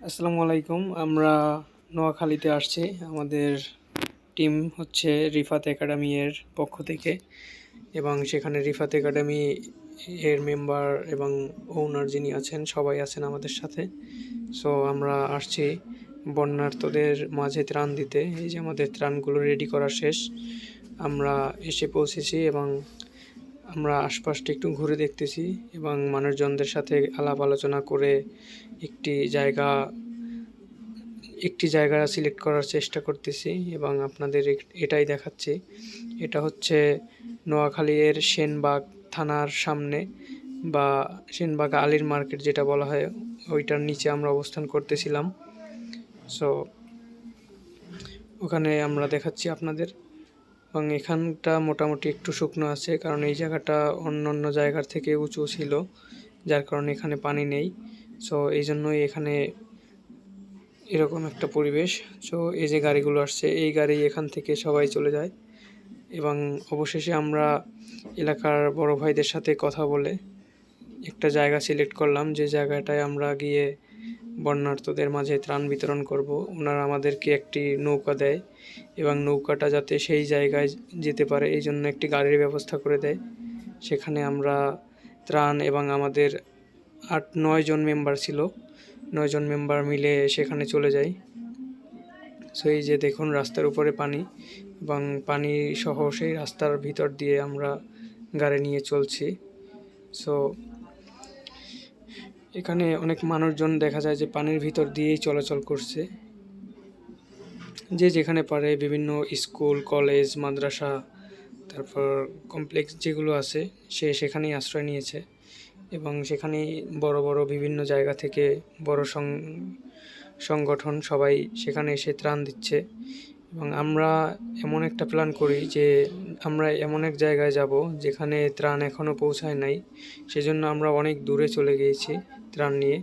আসসালামু আলাইকুম। আমরা নোয়াখালীতে আসছি। আমাদের টিম হচ্ছে রিফাত একাডেমি এর পক্ষ থেকে এবং সেখানে রিফাত একাডেমি এর মেম্বার এবং ওনার যিনি আছেন, সবাই আছেন আমাদের সাথে। সো আমরা আসছি বন্যার্থদের মাঝে ত্রাণ দিতে। এই যে আমাদের ত্রাণগুলো রেডি করা শেষ। আমরা এসে পৌঁছেছি এবং আমরা আশপাশটা একটু ঘুরে দেখতেছি এবং মানুষজনদের সাথে আলাপ আলোচনা করে একটি জায়গা একটি জায়গা সিলেক্ট করার চেষ্টা করতেছি এবং আপনাদের এটাই দেখাচ্ছি। এটা হচ্ছে নোয়াখালীর সেনবাগ থানার সামনে বা সেনবাগ আলীর মার্কেট যেটা বলা হয়, ওইটার নিচে আমরা অবস্থান করতেছিলাম। সো ওখানে আমরা দেখাচ্ছি আপনাদের। এবং এখানটা মোটামুটি একটু শুকনো আছে, কারণ এই জায়গাটা অন্য অন্য জায়গার থেকে উঁচু ছিল, যার কারণে এখানে পানি নেই। সো এই জন্যই এখানে এরকম একটা পরিবেশ। সো এই যে গাড়িগুলো আসছে, এই গাড়ি এখান থেকে সবাই চলে যায় এবং অবশেষে আমরা এলাকার বড় ভাইদের সাথে কথা বলে একটা জায়গা সিলেক্ট করলাম, যে জায়গাটায় আমরা গিয়ে বন্যার্থদের মাঝে ত্রাণ বিতরণ করব। ওনারা আমাদেরকে একটি নৌকা দেয় এবং নৌকাটা যাতে সেই জায়গায় যেতে পারে, এই জন্য একটি গাড়ির ব্যবস্থা করে দেয়। সেখানে আমরা ত্রাণ এবং আমাদের আট, নয় জন মেম্বার ছিল। নয়জন মেম্বার মিলে সেখানে চলে যাই। সো এই যে দেখুন রাস্তার উপরে পানি এবং পানি সহ সেই রাস্তার ভিতর দিয়ে আমরা গাড়ি নিয়ে চলছি। সো এখানে অনেক মানুষজন দেখা যায় যে পানির ভিতর দিয়েই চলাচল করছে। যে যেখানে পারে বিভিন্ন স্কুল, কলেজ, মাদ্রাসা, তারপর কমপ্লেক্স যেগুলো আছে, সে সেখানেই আশ্রয় নিয়েছে এবং সেখানেই বড় বড় বিভিন্ন জায়গা থেকে বড় সং- সংগঠন সবাই সেখানে এসে ত্রাণ দিচ্ছে এবং আমরা এমন একটা প্ল্যান করি যে আমরা এমন এক জায়গায় যাব যেখানে ত্রাণ এখনও পৌঁছায় নাই। সেজন্য আমরা অনেক দূরে চলে গিয়েছি ত্রাণ নিয়ে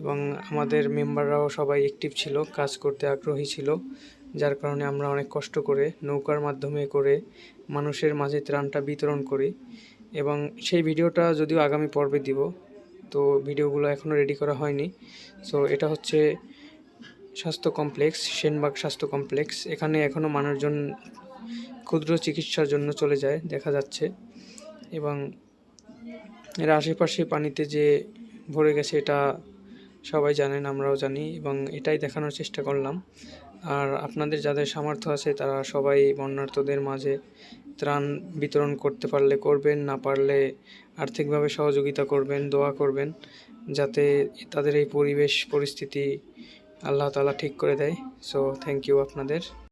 এবং আমাদের মেম্বাররাও সবাই অ্যাক্টিভ ছিল, কাজ করতে আগ্রহী ছিল, যার কারণে আমরা অনেক কষ্ট করে নৌকার মাধ্যমে করে মানুষের মাঝে ত্রাণটা বিতরণ করি এবং সেই ভিডিওটা যদিও আগামী পর্বে দিব, তো ভিডিওগুলো এখনও রেডি করা হয়নি। সো এটা হচ্ছে স্বাস্থ্য কমপ্লেক্স, সেনবাগ স্বাস্থ্য কমপ্লেক্স। এখানে এখনও মানুষজন ক্ষুদ্র চিকিৎসার জন্য চলে যায়, দেখা যাচ্ছে। এবং এর আশেপাশে পানিতে যে ভরে গেছে এটা সবাই জানেন, আমরাও জানি এবং এটাই দেখানোর চেষ্টা করলাম। আর আপনাদের যাদের সামর্থ্য আছে তারা সবাই বন্যার্থদের মাঝে ত্রাণ বিতরণ করতে পারলে করবেন, না পারলে আর্থিকভাবে সহযোগিতা করবেন, দোয়া করবেন, যাতে তাদের এই পরিবেশ, পরিস্থিতি আল্লাহ তালা ঠিক করে দেয়। সো থ্যাংক ইউ আপনাদের।